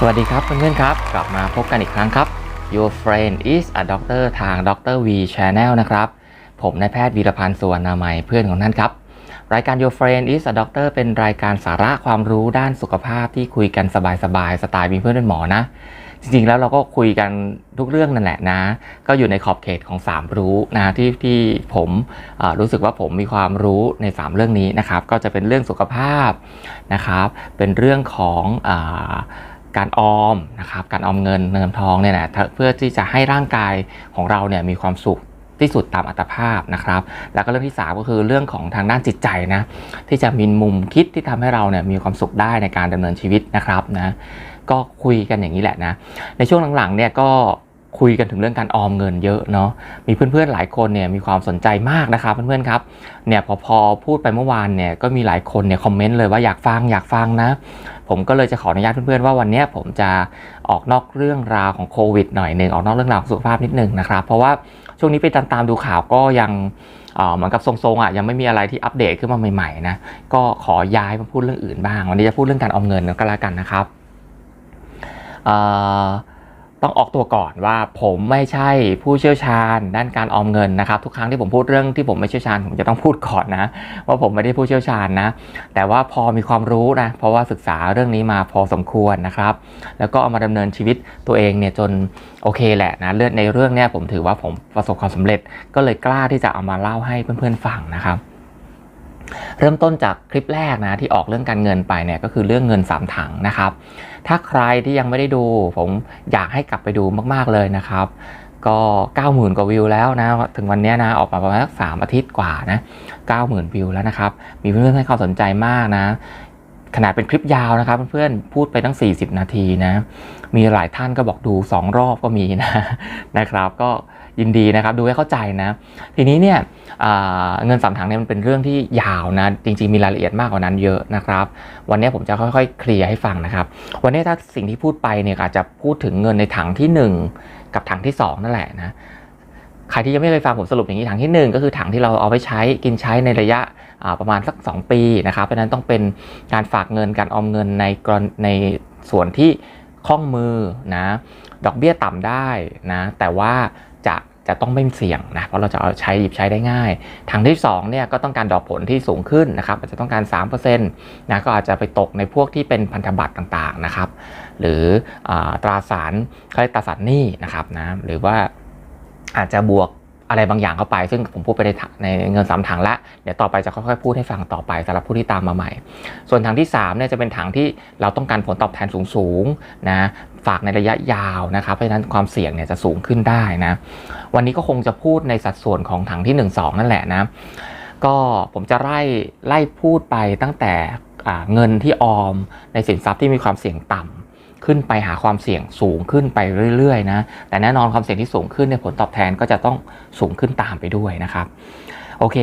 สวัสดีครับเพื่อนๆครับ กลับมาพบกันอีกครั้งครับ Your friend is a doctor ทาง Dr. V Channel นะครับ ผมนายแพทย์วีรพันธ์สวรรณามัยเพื่อนของท่านครับ รายการ Your friend is a doctor เป็นรายการสาระความรู้ด้านสุขภาพที่คุยกันสบายๆสไตล์มีเพื่อนเป็นหมอนะ จริงๆแล้วเราก็คุยกันทุกเรื่องนั่นแหละนะ ก็อยู่ในขอบเขตของ 3 รู้นะที่ที่ผมรู้สึกว่าผมมีความรู้ใน 3 เรื่องนี้นะครับ ก็จะเป็นเรื่องสุขภาพนะครับ เป็นเรื่องของอ การออมนะครับการออมเงินเงินทองเนี่ยนะเพื่อที่จะให้ร่างกายของเราเนี่ยมีความสุขที่สุดตามอัตภาพนะครับ แล้วก็เรื่องที่ 3 ก็คือเรื่องของทางด้านจิตใจนะที่จะมีมุมคิดที่ทำให้เราเนี่ยมีความสุขได้ในการดำเนินชีวิตนะครับนะก็คุยกันอย่างนี้แหละนะในช่วงหลังๆเนี่ยก็ คุยกันถึงเรื่องการออมเงินเยอะเนาะ มีเพื่อนๆหลายคนเนี่ยมีความสนใจมากนะครับเพื่อนๆครับ เนี่ยพอพอพูดไปเมื่อวานเนี่ยก็มีหลายคนเนี่ยคอมเมนต์เลยว่าอยากฟังอยากฟังนะ ผมก็เลยจะขออนุญาตเพื่อนๆว่าวันนี้ผมจะออกนอกเรื่องราวของโควิดหน่อยหนึ่งออกนอกเรื่องราวของสุขภาพนิดหนึ่งนะครับ เพราะว่าช่วงนี้ไปตามตามๆดูข่าวก็ยังเอ่อเหมือนกับทรงๆอะยังไม่มีอะไรที่อัปเดตขึ้นมาใหม่ๆนะ ก็ขอย้ายมาพูดเรื่องอื่นบ้าง วันนี้จะพูดเรื่องการออมเงินก็แล้วกันนะครับเอ่อ ต้องออกตัวก่อนว่าผมไม่ใช่ผู้เชี่ยวชาญด้านการออมเงินนะครับทุกครั้งที่ผมพูดเรื่องที่ผมไม่เชี่ยวชาญผมจะต้องพูดก่อนนะว่าผมไม่ได้ผู้เชี่ยวชาญนะ แต่ว่าพอมีความรู้นะเพราะว่าศึกษาเรื่องนี้มาพอสมควรนะครับ แล้วก็เอามาดำเนินชีวิตตัวเองเนี่ยจนโอเคแหละนะเรื่องในเรื่องเนี้ยผมถือว่าผมประสบความสำเร็จ ก็เลยกล้าที่จะเอามาเล่าให้เพื่อนๆฟังนะครับ เริ่มต้นจากคลิปแรกนะที่ออกเรื่องการเงินไปเนี่ยก็คือเรื่องเงินสามถังนะครับ ถ้าใครที่ยังไม่ได้ดู ผมอยากให้กลับไปดูมากๆเลยนะครับ ก็ 90,000 กว่าวิวแล้วนะ ถึงวันนี้นะออกมาประมาณสักสามอาทิตย์กว่านะ 90,000 วิวแล้วนะครับ มีเพื่อนๆให้ความสนใจมากนะ ขนาดเป็นคลิปยาวนะครับเพื่อนๆพูดไปตั้ง 40 นาทีนะ มีหลายท่านก็บอกดู 2 รอบก็มีนะนะครับ ก็ยินดีนะครับดูให้เข้าใจนะ ทีนี้เนี่ยเงินสามถังเนี่ยมันเป็นเรื่องที่ยาวนะ จริง ๆ มีรายละเอียดมากกว่านั้นเยอะนะครับ วันนี้ผมจะค่อยๆ เคลียร์ให้ฟังนะครับ วันนี้ถ้าสิ่งที่พูดไปเนี่ยอาจจะพูดถึงเงินในถังที่ 1 กับถังที่ 2 นั่นแหละนะใครที่ยังไม่เคยฟังผมสรุปอย่างนี้ถังที่ 1 ก็คือถังที่เราเอาไปใช้กินใช้ในระยะประมาณสัก 2 ปีนะครับเพราะนั้นต้องเป็นการฝากเงินการออมเงินในกรณในส่วนที่ คล่องมือนะดอกเบี้ยต่ำได้นะแต่ว่าจะจะต้องไม่เสี่ยงนะเพราะเราจะเอาใช้หยิบใช้ได้ง่าย ทางที่2เนี่ยก็ต้องการดอกผลที่สูงขึ้นนะครับอาจจะต้องการ3%นะก็อาจจะไปตกในพวกที่เป็นพันธบัตรต่างๆนะครับหรืออาตราสารเขาเรียกตราสารหนี้นะครับนะหรือว่าอาจจะบวก อะไรบางอย่างเข้าไป ซึ่งผมพูดไปในในเงินสามถังละเดี๋ยวต่อไปจะค่อยๆพูดให้ฟังต่อไปสำหรับผู้ที่ตามมาใหม่ ส่วนถังที่3เนี่ยจะเป็นถังที่เราต้องการผลตอบแทนสูงๆนะฝากในระยะยาวนะครับเพราะฉะนั้นความเสี่ยงเนี่ยจะสูงขึ้นได้นะวันนี้ก็คงจะพูดในสัดส่วนของถังที่ 1 2 นั่นแหละนะก็ผมจะไล่ไล่พูดไปตั้งแต่เงินที่ออมในสินทรัพย์ที่มีความเสี่ยงต่ำ ขึ้นไปหาความเสี่ยงสูงขึ้นไปเรื่อยๆนะแต่แน่นอนความเสี่ยงที่สูงขึ้นเนี่ยผลตอบแทนก็จะต้องสูงขึ้นตามไปด้วยนะครับโอเค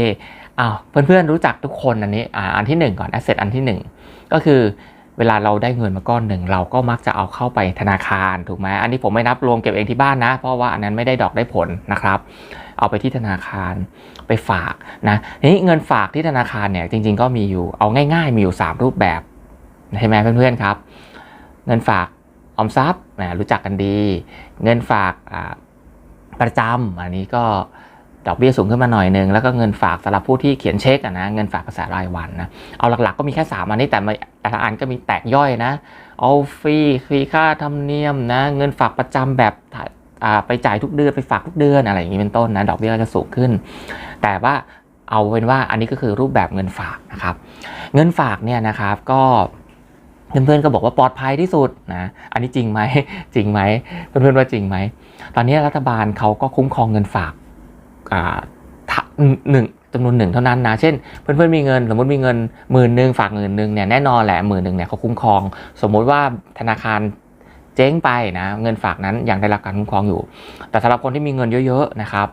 อ้าวเพื่อนๆรู้จักทุกคนอันนี้อ่าอันที่ 1 ก่อน asset อันที่ 1 ก็คือเวลาเราได้เงินมาก้อนหนึ่งเราก็มักจะเอาเข้าไปธนาคารถูกไหมอันนี้ผมไม่นับรวมเก็บเองที่บ้านนะ เพราะว่าอันนั้นไม่ได้ดอกได้ผลนะครับ เอาไปที่ธนาคารไปฝากนะนี้เงินฝากที่ธนาคารเนี่ยจริง ๆ ก็มีอยู่เอาง่าย ๆ มีอยู่ 3 รูปแบบใช่ไหมเพื่อนๆครับ เงินฝากออมทรัพย์นะรู้จักกันดี เงินฝากประจำอันนี้ก็ดอกเบี้ยสูงขึ้นมาหน่อยนึง แล้วก็เงินฝากสำหรับผู้ที่เขียนเช็คนะเงินฝากกระแสรายวันนะเอาหลักๆก็มีแค่ 3 อันนี้แต่แต่ละอันก็มีแตกย่อยนะ เอาฟรีฟรีค่าธรรมเนียมนะเงินฝากประจำแบบไปจ่ายทุกเดือนไปฝากทุกเดือนอะไรอย่างนี้เป็นต้นนะดอกเบี้ยก็จะสูงขึ้น แต่ว่าเอาเป็นว่าอันนี้ก็คือรูปแบบเงินฝากนะครับ เงินฝากเนี่ยนะครับก็ เพื่อนๆก็บอกว่าปลอดภัยที่สุดนะ อันนี้จริงไหมจริงไหมเพื่อนๆว่าจริงไหม ตอนนี้รัฐบาลเขาก็คุ้มครองเงินฝากอ่าหนึ่งจำนวนหนึ่งเท่านั้นนะ เช่น เพื่อนๆมีเงิน สมมติมีเงินหมื่นหนึ่งฝากหมื่นหนึ่งเนี่ยแน่นอนแหละหมื่นหนึ่งเนี่ยเขาคุ้มครอง สมมุติว่าธนาคารเจ๊งไปนะเงินฝากนั้นยังได้รับการคุ้มครองอยู่ แต่สำหรับคนที่มีเงินเยอะๆนะครับ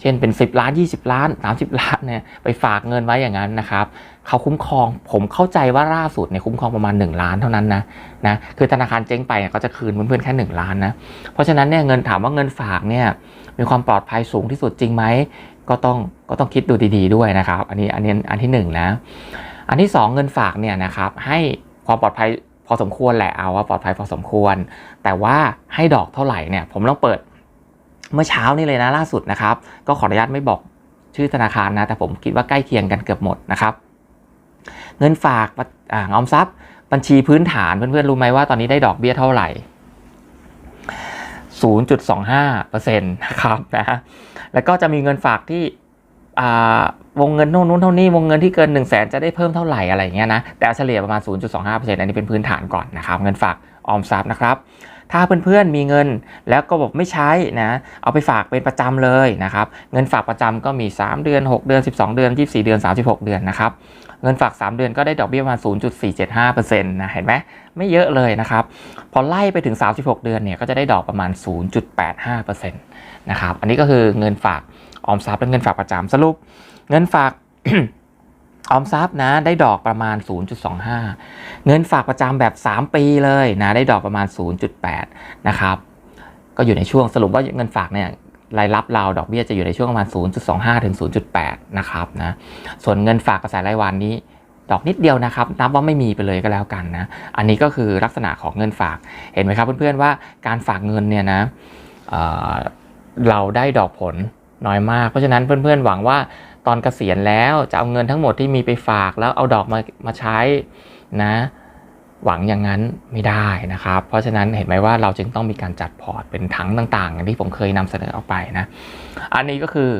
เช่นเป็น 10 ล้าน 20 ล้าน 30 ล้านเนี่ยไปฝากเงินไว้อย่างนั้นนะครับเขาคุ้มครองผมเข้าใจว่าล่าสุดเนี่ยคุ้มครองประมาณ 1 ล้านเท่านั้นนะนะคือธนาคารเจ๊งไปเนี่ยก็จะคืนเพื่อนๆแค่ 1 ล้านนะเพราะฉะนั้นเนี่ยเงินถามว่าเงินฝากเนี่ยมีความปลอดภัยสูงที่สุดจริงไหมก็ต้องก็ต้องคิดดูดีๆด้วยนะครับ อันนี้อันนี้อันที่หนึ่งนะอันที่สองเงินฝากเนี่ยนะครับให้ความปลอดภัยพอสมควรแหละเอาว่าปลอดภัยพอสมควร แต่ว่าให้ดอกเท่าไหร่เนี่ยผมต้องเปิด เมื่อเช้านี่เลยนะล่าสุดนะครับ ก็ขออนุญาตไม่บอกชื่อธนาคารนะ แต่ผมคิดว่าใกล้เคียงกันเกือบหมดนะครับ เงินฝากออมทรัพย์ บัญชีพื้นฐานเพื่อนๆรู้ไหมว่าตอนนี้ได้ดอกเบี้ยเท่าไหร่ 0.25%นะครับนะแล้วก็จะมีเงินฝากที่วงเงินโน่นนู้นเท่านี้วงเงินที่เกิน1 0 0 0 0แสนจะได้เพิ่มเท่าไหร่อะไรอย่างเงี้ยนะแต่เอาเฉลี่ยประมาณ 0.25%อันนี้เป็นพื้นฐานก่อนนะครับ เงินฝากออมทรัพย์นะครับ ถ้าเพื่อนๆมีเงินแล้วก็บอกไม่ใช้นะเอาไปฝากเป็นประจำเลยนะครับเงินฝากประจำก็มี 3 เดือน 6 เดือน 12 เดือน 24 เดือน 36 เดือนนะครับเงินฝาก 3 เดือนก็ได้ดอกเบี้ยประมาณ 0.475%นะเห็นไหมไม่เยอะเลยนะครับพอไล่ไปถึง 36 เดือนเนี่ยก็จะได้ดอกประมาณ 0.85%นะครับอันนี้ก็คือเงินฝากออมทรัพย์และเงินฝากประจำสรุป เงินฝาก ออมทรัพย์นะได้ดอกประมาณ 0.25 เงินฝากประจำแบบ 3 ปีเลยนะได้ดอกประมาณ 0.8 นะครับ ก็อยู่ในช่วงสรุปว่าเงินฝากเนี่ยรายรับเราดอกเบี้ยจะอยู่ในช่วงประมาณ 0.25 ถึง 0.8 นะครับนะส่วนเงินฝากกระแสรายวันนี้ดอกนิดเดียวนะครับ นับว่าไม่มีไปเลยก็แล้วกันนะ อันนี้ก็คือลักษณะของเงินฝาก เห็นไหมครับเพื่อนๆว่าการฝากเงินเนี่ยนะเเราได้ดอกผลน้อยมาก เพราะฉะนั้นเพื่อนๆหวังว่า ตอนเกษียณแล้วจะเอาเงินทั้งหมดที่มีไปฝากแล้วเอาดอกมามาใช้นะหวังอย่างนั้นไม่ได้นะครับ เพราะฉะนั้นเห็นไหมว่าเราจึงต้องมีการจัดพอร์ตเป็นถังต่างๆอย่างที่ผมเคยนำเสนอออกไปนะ อันนี้ก็คือ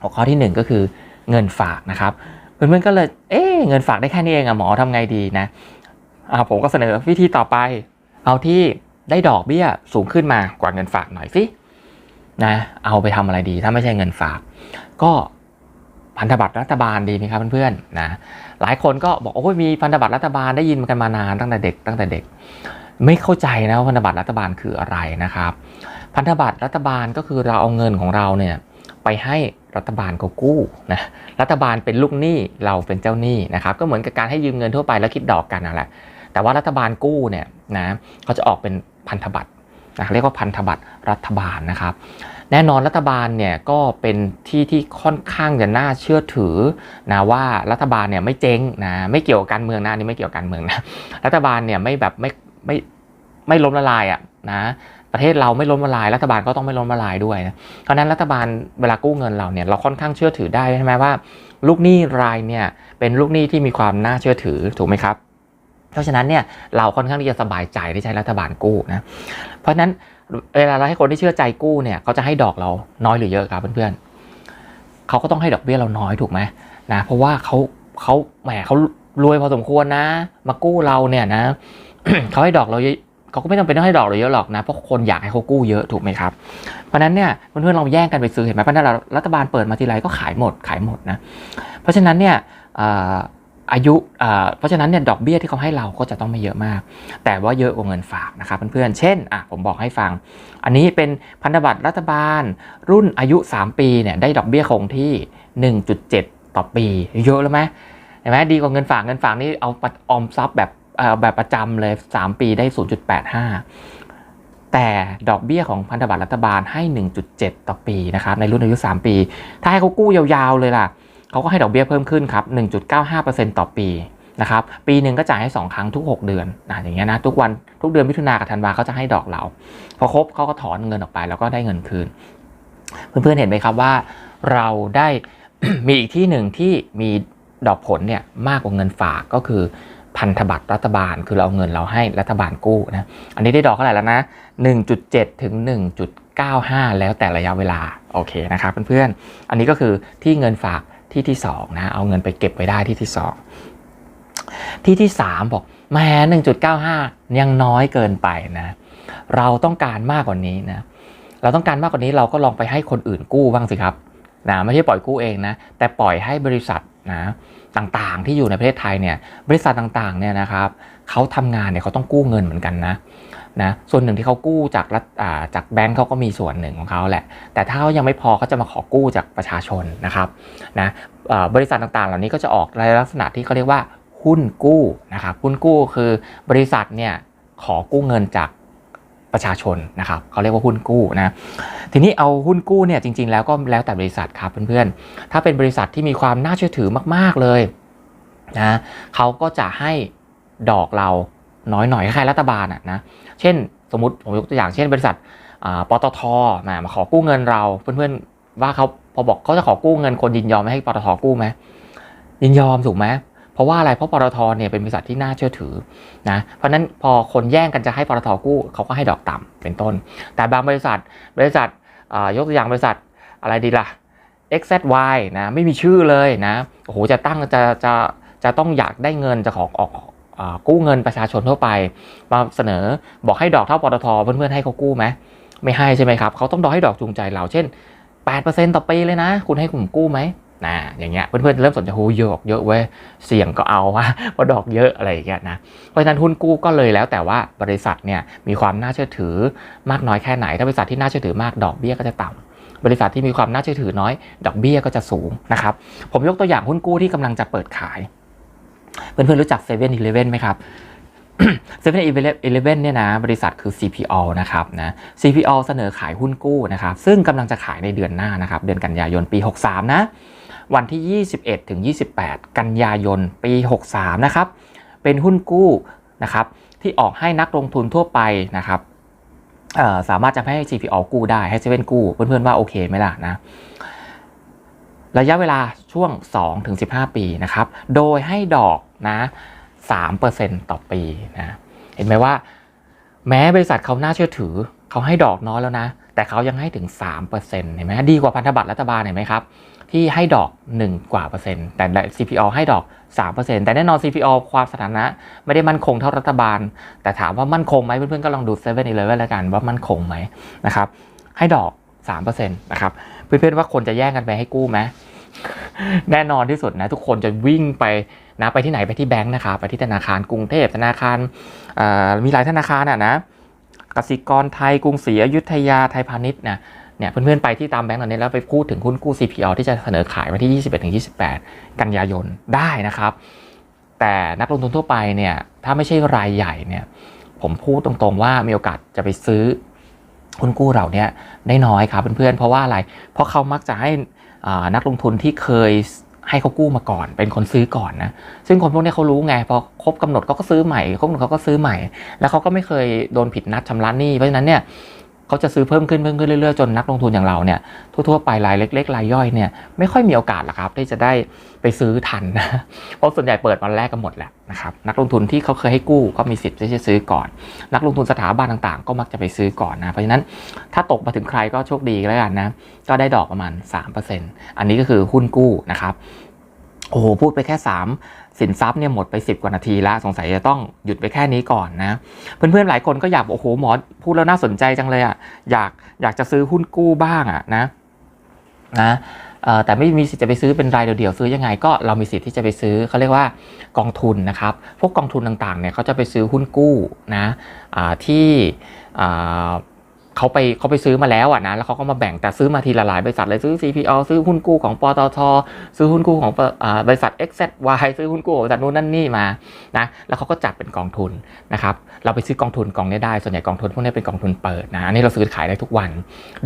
หัวข้อที่หนึ่งก็คือเงินฝากนะครับ เพื่อนๆก็เลย เอ๊เงินฝากได้แค่นี้เองอะหมอทำไงดีนะอ่าผมก็เสนอวิธีต่อไป เอาที่ได้ดอกเบี้ยสูงขึ้นมากว่าเงินฝากหน่อยสินะ เอาไปทำอะไรดี ถ้าไม่ใช่เงินฝาก ก็ พันธบัตรรัฐบาลดีไหมครับเพื่อนๆนะหลายคนก็บอกโอ้ยมีพันธบัตรรัฐบาลได้ยินกันมานานตั้งแต่เด็กตั้งแต่เด็ก ไม่เข้าใจนะว่าพันธบัตรรัฐบาลคืออะไรนะครับ พันธบัตรรัฐบาลก็คือเราเอาเงินของเราเนี่ยไปให้รัฐบาลเขากู้นะรัฐบาลเป็นลูกหนี้เราเป็นเจ้าหนี้นะครับ ก็เหมือนกับการให้ยืมเงินทั่วไปแล้วคิดดอกกันนั่นแหละแต่ว่ารัฐบาลกู้เนี่ยนะเขาจะออกเป็นพันธบัตรนะเรียกว่าพันธบัตรรัฐบาลนะครับ แน่นอนรัฐบาลเนี่ยก็เป็นที่ที่ค่อนข้างจะน่าเชื่อถือนะว่ารัฐบาลเนี่ยไม่เจ๊งนะไม่เกี่ยวกับการเมืองนะนี่ไม่เกี่ยวกับการเมืองนะรัฐบาลเนี่ยไม่แบบไม่ไม่ไม่ล้มละลายอะนะประเทศเราไม่ล้มละลายรัฐบาลก็ต้องไม่ล้มละลายด้วยนะเพราะฉะนั้นรัฐบาลเวลากู้เงินเราเนี่ยเราค่อนข้างเชื่อถือได้ใช่ไหมว่า ลูกหนี้รายเนี่ยเป็นลูกหนี้ที่มีความน่าเชื่อถือถูกไหมครับ เพราะฉะนั้นเนี่ยเราค่อนข้างที่จะสบายใจที่ใช้รัฐบาลกู้นะเพราะฉะนั้น เวลาเราให้คนที่เชื่อใจกู้เนี่ยเขาจะให้ดอกเราน้อยหรือเยอะครับเพื่อนๆเขาก็ต้องให้ดอกเบี้ยเราน้อยถูกไหมนะเพราะว่าเขาเขาแหมเขารวยพอสมควรนะ มากู้เราเนี่ยนะเขาให้ดอกเราเยอะเขาก็ไม่จำเป็นต้องให้ดอกเราเยอะหรอกนะเพราะคนอยากให้เขากู้เยอะถูกไหมครับเพราะนั้นเนี่ยเพื่อนๆเราแย่งกันไปซื้อเห็นไหมเพราะฉะนั้นรัฐบาลเปิดมาทีไรก็ขายหมดขายหมดนะเพราะฉะนั้นเนี่ย อายุ เพราะฉะนั้นเนี่ยดอกเบี้ยที่เขาให้เราก็จะต้องไม่เยอะมาก แต่ว่าเยอะกว่าเงินฝากนะครับเพื่อนๆ เช่นอะผมบอกให้ฟัง อันนี้เป็นพันธบัตรรัฐบาล รุ่นอายุ 3 ปีเนี่ยได้ดอกเบี้ยคงที่ 1.7 ต่อปี เยอะแล้วไหมเห็นไหมดีกว่าเงินฝากเงินฝากนี่เอาออมทรัพย์แบบแบบประจำเลย 3 ปีได้ 0.85 แต่ดอกเบี้ยของพันธบัตรรัฐบาลให้ 1.7 ต่อปีนะครับในรุ่นอายุ 3 ปี ถ้าให้เขากู้ยาวๆเลยล่ะ เขาก็ให้ดอกเบี้ยเพิ่มขึ้นครับ 1.95%ต่อปีนะครับ ปีหนึ่งก็จ่ายให้ 2 ครั้งทุก 6 เดือนนะอย่างเงี้ยนะ ทุกวัน ทุกเดือนมิถุนากับธันวาเขาจะให้ดอกเรา พอครบเขาก็ถอนเงินออกไปแล้วก็ได้เงินคืน เพื่อนๆเห็นไหมครับว่า เราได้มีอีกที่หนึ่งที่มีดอกผลเนี่ยมากกว่าเงินฝากก็คือพันธบัตรรัฐบาล คือเราเอาเงินเราให้รัฐบาลกู้นะ อันนี้ได้ดอกเท่าไหร่แล้วนะ 1.7 ถึง 1.95 แล้วแต่ระยะเวลา โอเคนะครับเพื่อนๆ อันนี้ก็คือที่เงินฝาก ที่ที่2นะเอาเงินไปเก็บไว้ได้ที่ที่2ที่ที่3บอกแหม1.95ยังน้อยเกินไปนะ เราต้องการมากกว่านี้นะเราต้องการมากกว่านี้เราก็ลองไปให้คนอื่นกู้บ้างสิครับนะไม่ใช่ปล่อยกู้เองนะแต่ปล่อยให้บริษัทนะต่างๆที่อยู่ในประเทศไทยเนี่ยบริษัทต่างๆเนี่ยนะครับเขาทำงานเนี่ยเขาต้องกู้เงินเหมือนกันนะ นะส่วนหนึ่งที่เขากู้จากรัฐจากแบงก์เขาก็มีส่วนหนึ่งของเขาแหละ แต่ถ้าเขายังไม่พอเขาจะมาขอกู้จากประชาชนนะครับนะบริษัทต่างๆ เหล่านี้ก็จะออกในลักษณะที่เขาเรียกว่าหุ้นกู้นะครับหุ้นกู้คือบริษัทเนี่ยขอกู้เงินจากประชาชนนะครับเขาเรียกว่าหุ้นกู้นะทีนี้เอาหุ้นกู้เนี่ยจริงๆ แล้วก็แล้วแต่บริษัทครับเพื่อนๆ ถ้าเป็นบริษัทที่มีความน่าเชื่อถือมากๆเลยนะเขาก็จะให้ดอกเรา น้อยหน่อยคล้ายรัฐบาลอะนะเช่น สมมติผมยกตัวอย่างเช่น บริษัทปตทมามาขอกู้เงินเราเพื่อนๆว่าเขาพอบอกเขาจะขอกู้เงินคนยินยอมไม่ให้ปตทกู้ไหมยินยอมถูกไหมเพราะว่าอะไรเพราะปตทเนี่ยเป็นบริษัทที่น่าเชื่อถือนะเพราะฉะนั้นพอคนแย่งกันจะให้ปตทกู้เขาก็ให้ดอกต่ำเป็นต้น แต่บางบริษัทบริษัทยกตัวอย่างบริษัทอะไรดีล่ะ XZY นะไม่มีชื่อเลยนะโอ้โหจะตั้งจะจะจะต้องอยากได้เงินจะขอออก กู้เงินประชาชนทั่วไป มาเสนอบอกให้ดอกเท่าปตทเพื่อนๆให้เขากู้ไหมไม่ให้ใช่ไหมครับเขาต้องดอกให้ดอกจูงใจเราเช่น 8%ต่อปีเลยนะ คุณให้ผมกู้ไหมนะอย่างเงี้ยเพื่อนๆเริ่มสนใจโหเยอะเยอะเว้ยเสี่ยงก็เอาวะเพราะดอกเยอะอะไรอย่างเงี้ยนะเพราะฉะนั้นหุ้นกู้ก็เลยแล้วแต่ว่าบริษัทเนี่ยมีความน่าเชื่อถือมากน้อยแค่ไหน ถ้าบริษัทที่น่าเชื่อถือมากดอกเบี้ยก็จะต่ำบริษัทที่มีความน่าเชื่อถือน้อย ดอกเบี้ยก็จะสูงนะครับผมยกตัวอย่างหุ้นกู้ที่กำลังจะเปิดขาย เพื่อนๆรู้จัก7 e เ e ่ e อไหมครับ7 e เ e ่ e เลเว่นเนี่ยนะบริษัทคือ CPO นะครับนะ CPO เสนอขายหุ้นกู้นะครับ ซึ่งกำลังจะขายในเดือนหน้านะครับ เดือนกันยายนปี 63 นะ วันที่ 21 ถึง 28 กันยายนปี 63 นะครับ เป็นหุ้นกู้นะครับที่ออกให้นักลงทุนทั่วไปนะครับสามารถจะให้ CPO กู้ได้ให้เซเว่นกู้ เพื่อนๆว่าโอเคไหมล่ะนะ ระยะเวลาช่วง 2-15 ปีนะครับ โดยให้ดอกนะ3%ต่อปีนะ เห็นไหมว่า แม้บริษัทเขาน่าเชื่อถือ เขาให้ดอกน้อยแล้วนะ แต่เขายังให้ถึง 3%เห็นไหมดีกว่าพันธบัตรรัฐบาลเห็นไหมครับ ที่ให้ดอก 1 กว่าเปอร์เซ็นต์ แต่ CPO ให้ดอก 3%แต่แน่นอน CPO ความสถานะ ไม่ได้มั่นคงเท่ารัฐบาล แต่ถามว่ามั่นคงไหมเพื่อนๆก็ลองดู7 e เ e ่ e อแล้วกันว่ามั่นคงไหมนะครับ ให้ดอก3%นะครับ เพื่อนๆว่าคนจะแย่งกันไปให้กู้ไหม แน่นอนที่สุดนะทุกคนจะวิ่งไปนะไปที่ไหนไปที่แบงค์นะครับไปที่ธนาคารกรุงเทพธนาคารมีหลายธนาคารอะนะกสิกรไทยกรุงศรีอยุธยาไทยพาณิชย์นะเนี่ยเพื่อนๆไปที่ตามแบงก์เหล่านี้แล้วไปพูดถึงหุ้นกู้ CPO ที่จะเสนอขายวันที่ 21-28 กันยายนได้นะครับ แต่นักลงทุนทั่วไปเนี่ยถ้าไม่ใช่รายใหญ่เนี่ยผมพูดตรงๆว่ามีโอกาสจะไปซื้อหุ้นกู้เรานี่ยได้น้อยครับเพื่อนๆเพราะว่าอะไร เพราะเขามักจะให้ นักลงทุนที่เคยให้เขากู้มาก่อน เป็นคนซื้อก่อนนะซึ่งคนพวกนี้เขารู้ไงพอครบกำหนดเขาก็ซื้อใหม่ครบกำหนดเขาก็ซื้อใหม่ แล้วเขาก็ไม่เคยโดนผิดนัดชำระหนี้เพราะฉะนั้นเนี่ย เขาจะซื้อเพิ่มขึ้นเพิ่มขึ้นเรื่อยๆจนนักลงทุนอย่างเราเนี่ยทั่วๆไปรายเล็ก ๆ รายย่อยเนี่ยไม่ค่อยมีโอกาสหรอกครับที่จะได้ไปซื้อทันนะเพราะส่วนใหญ่เปิดวันแรกกันหมดแหละนะครับนักลงทุนที่เขาเคยให้กู้ก็มีสิทธิ์ที่จะซื้อก่อน นักลงทุนสถาบันต่างๆ ก็มักจะไปซื้อก่อนนะเพราะฉะนั้นถ้าตกมาถึงใครก็โชคดีแล้วกันนะก็ได้ดอกประมาณ 3%อันนี้ก็คือหุ้นกู้นะครับ โอ้โหพูดไปแค่ 3 สินทรัพย์เนี่ยหมดไป 10 กว่านาทีแล้วสงสัยจะต้องหยุดไปแค่นี้ก่อนนะ เพื่อนๆหลายคนก็อยากบอกโอ้โหหมอพูดแล้วน่าสนใจจังเลยอะอยากอยากจะซื้อหุ้นกู้บ้างอะนะนะแต่ไม่มีสิทธิ์จะไปซื้อเป็นรายเดี่ยวๆซื้อยังไงก็เรามีสิทธิ์ที่จะไปซื้อเขาเรียกว่ากองทุนนะครับ พวกกองทุนต่างๆเนี่ยเขาจะไปซื้อหุ้นกู้นะที่ เขาไปเขาไปซื้อมาแล้วอะนะแล้วเขาก็มาแบ่งแต่ซื้อมาทีละหลายบริษัทเลยซื้อ CPO ซื้อหุ้นกู้ของปตทซื้อหุ้นกู้ของบริษัท XZY ซื้อหุ้นกู้ของบริษัทนู้นนั่นนี่มานะแล้วเขาก็จัดเป็นกองทุนนะครับเราไปซื้อกองทุนกองนี้ได้ส่วนใหญ่กองทุนพวกนี้เป็นกองทุนเปิดนะอันนี้เราซื้อขายได้ทุกวัน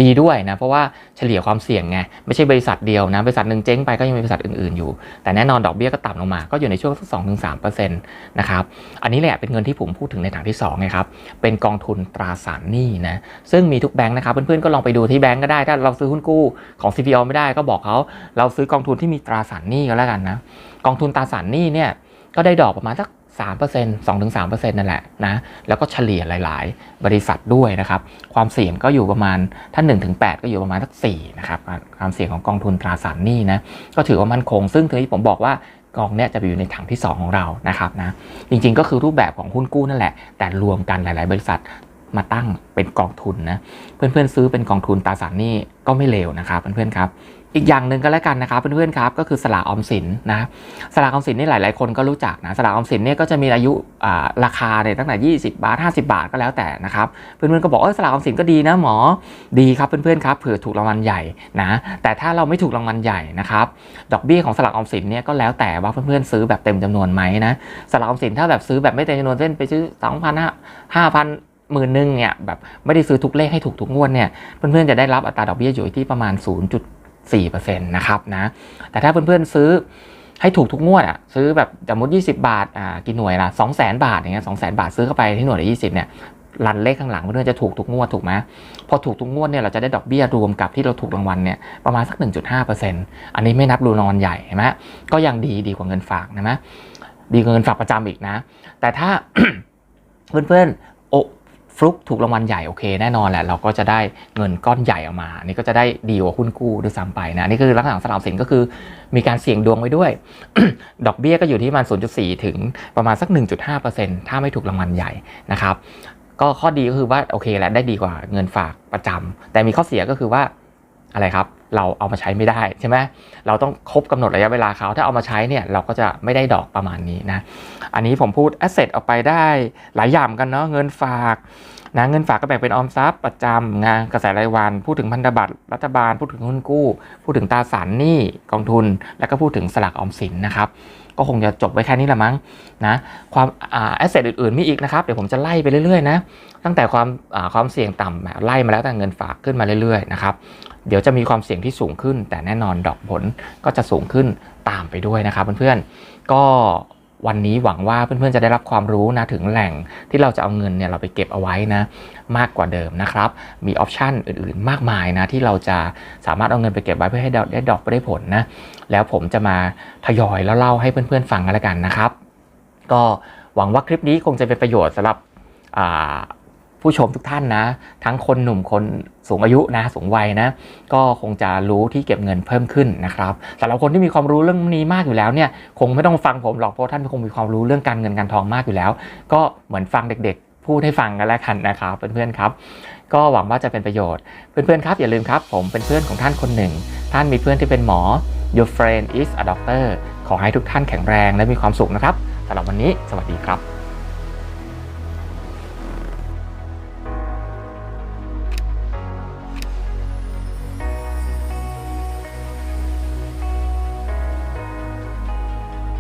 ดีด้วยนะเพราะว่าเฉลี่ยความเสี่ยงไงไม่ใช่บริษัทเดียวนะบริษัทหนึ่งเจ๊งไปก็ยังมีบริษัทอื่นๆอยู่ แต่แน่นอนดอกเบี้ยก็ต่ำลงมาก็อยู่ในช่วงสักสองถึงสามเปอร์เซ็นต์นะครับอันนี้แหละเป็นเงินที่ผมพูดถึงในทางที่สองไงครับเป็นกองทุนตราสารหนี้นะซึ่งึ่งมีทุกแบงค์นะครับเพื่อนๆก็ลองไปดูที่แบงค์ก็ได้ ถ้าเราซื้อหุ้นกู้ของ CPO ไม่ได้ก็บอกเขาเราซื้อกองทุนที่มีตราสารหนี้ก็แล้วกันนะกองทุนตราสารหนี้เนี่ยก็ได้ดอกประมาณสัก3% 2-3%นั่นแหละนะแล้วก็เฉลี่ยหลาย ๆ บริษัทด้วยนะครับ ความเสี่ยงก็อยู่ประมาณถ้า 1-8 ก็อยู่ประมาณสัก4นะครับความเสี่ยงของกองทุนตราสารหนี้นะก็ถือว่ามั่นคง ซึ่งที่ผมบอกว่ากองเนี้ยจะไปอยู่ในถังที่ 2 ของเรานะครับนะจริงๆก็คือรูปแบบของหุ้นกู้นั่นแหละ แต่รวมกันหลาย ๆ บริษัท มาตั้งเป็นกองทุนนะเพื่อนๆซื้อเป็นกองทุนตราสารหนี้ก็ไม่เลวนะครับเพื่อนๆครับอีกอย่างหนึ่งก็แล้วกันนะครับเพื่อนๆครับก็คือสลากออมสินนะสลากออมสินนี่หลาย ๆ คนก็รู้จักนะสลากออมสินเนี่ยก็จะมีอายุราคาเนี่ยตั้งแต่ 20 บาท 50 บาทก็แล้วแต่นะครับเพื่อนๆก็บอกเออสลากออมสินก็ดีนะหมอดีครับเพื่อนๆครับเผื่อถูกรางวัลใหญ่นะแต่ถ้าเราไม่ถูกรางวัลใหญ่นะครับดอกเบี้ยของสลากออมสินเนี่ยก็แล้วแต่ว่าเพื่อนๆซื้อแบบเต็มจำนวนไหมนะสลากออมสินถ้าแบบซื้อแบบไม่เต็มจำนวนเช่นไปซื้อ2,000 5,000 หมื่นหนึ่งเนี่ยแบบไม่ได้ซื้อทุกเลขให้ถูกทุกงวดเนี่ยเพื่อนๆจะได้รับอัตราดอกเบี้ยอยู่ที่ประมาณ 0.4%นะครับนะแต่ถ้าเพื่อนๆซื้อให้ถูกทุกงวดอะซื้อแบบสมมติ 20 บาทอ่ากี่หน่วยละ2 0 0 0 0 0บาทอย่างเงี้ยสองแสนบาทซื้อเข้าไปที่หน่วยละ20เนี่ยรันเลขข้างหลังเพื่อนๆจะถูกทุกงวดถูกไหมพอถูกทุกงวดเนี่ยเราจะได้ดอกเบี้ยรวมกับที่เราถูกรางวัลเนี่ยประมาณสัก 1.5%อันนี้ไม่นับรูรางวัลใหญ่เห็นไหมก็ยังดีดีกว่าเงินฝากนะไหมดีกว่าเงินฝากประจำอีกนะ แต่ถ้าเพื่อนๆ ฟลุกถูกรางวัลใหญ่โอเคแน่นอนแหละเราก็จะได้เงินก้อนใหญ่ออกมาอันนี่ก็จะได้ดีกว่าหุ้นกู้ด้วยซ้ำไปนะนนี่คือลักษณะสลับสินก็คือมีการเสี่ยงดวงไว้ด้วย ดอกเบี้ยก็อยู่ที่ประมาณ 0.4 ถึงประมาณสัก 1.5%ถ้าไม่ถูกรางวัลใหญ่นะครับก็ข้อดีก็คือว่าโอเคแหละได้ดีกว่าเงินฝากประจำแต่มีข้อเสียก็คือว่า อะไรครับ เราเอามาใช้ไม่ได้ใช่ไหมเราต้องครบกำหนดระยะเวลาเขาถ้าเอามาใช้เนี่ยเราก็จะไม่ได้ดอกประมาณนี้นะอันนี้ผมพูด asset ออกไปได้หลายอย่างกันเนาะเงินฝากนะเงินฝากก็แบ่งเป็นออมทรัพย์ประจำงานกระแสรายวัน พูดถึงพันธบัตรรัฐบาล พูดถึงหุ้นกู้ พูดถึงตราสารหนี้กองทุน แล้วก็พูดถึงสลากออมสินนะครับก็คงจะจบไว้แค่นี้ละมั้งนะความแอ่า asset อื่นๆมีอีกนะครับ เดี๋ยวผมจะไล่ไปเรื่อยๆนะตั้งแต่ความความเสี่ยงต่ำไล่มาแล้วแต่เงินฝากขึ้นมาเรื่อยๆนะครับ เดี๋ยวจะมีความเสี่ยงที่สูงขึ้น แต่แน่นอนดอกผลก็จะสูงขึ้นตามไปด้วยนะครับเพื่อนๆก็วันนี้หวังว่าเพื่อนๆจะได้รับความรู้นะถึงแหล่งที่เราจะเอาเงินเนี่ยเราไปเก็บเอาไว้นะมากกว่าเดิมนะครับ มีออปชันอื่นๆ มากมายนะที่เราจะสามารถเอาเงินไปเก็บไว้เพื่อให้ได้ดอกได้ผลนะแล้วผมจะมาทยอยแล้วเล่าให้เพื่อนๆฟังกันแล้วกันนะครับ ก็หวังว่าคลิปนี้คงจะเป็นประโยชน์สำหรับ ผู้ชมทุกท่านนะ ทั้งคนหนุ่มคนสูงอายุนะสูงวัยนะ ก็คงจะรู้ที่เก็บเงินเพิ่มขึ้นนะครับสำหรับคนที่มีความรู้เรื่องนี้มากอยู่แล้วเนี่ยคงไม่ต้องฟังผมหรอกเพราะท่านคงมีความรู้เรื่องการเงินการทองมากอยู่แล้ว ก็เหมือนฟังเด็กๆ พูดให้ฟังกันแล้วกันนะครับเพื่อนๆครับ ก็หวังว่าจะเป็นประโยชน์เพื่อนๆครับอย่าลืมครับผมเป็นเพื่อนของท่านคนหนึ่ง ท่านมีเพื่อนที่เป็นหมอ your friend is a doctor ขอให้ทุกท่านแข็งแรงและมีความสุขนะครับสำหรับวันนี้ สวัสดีครับ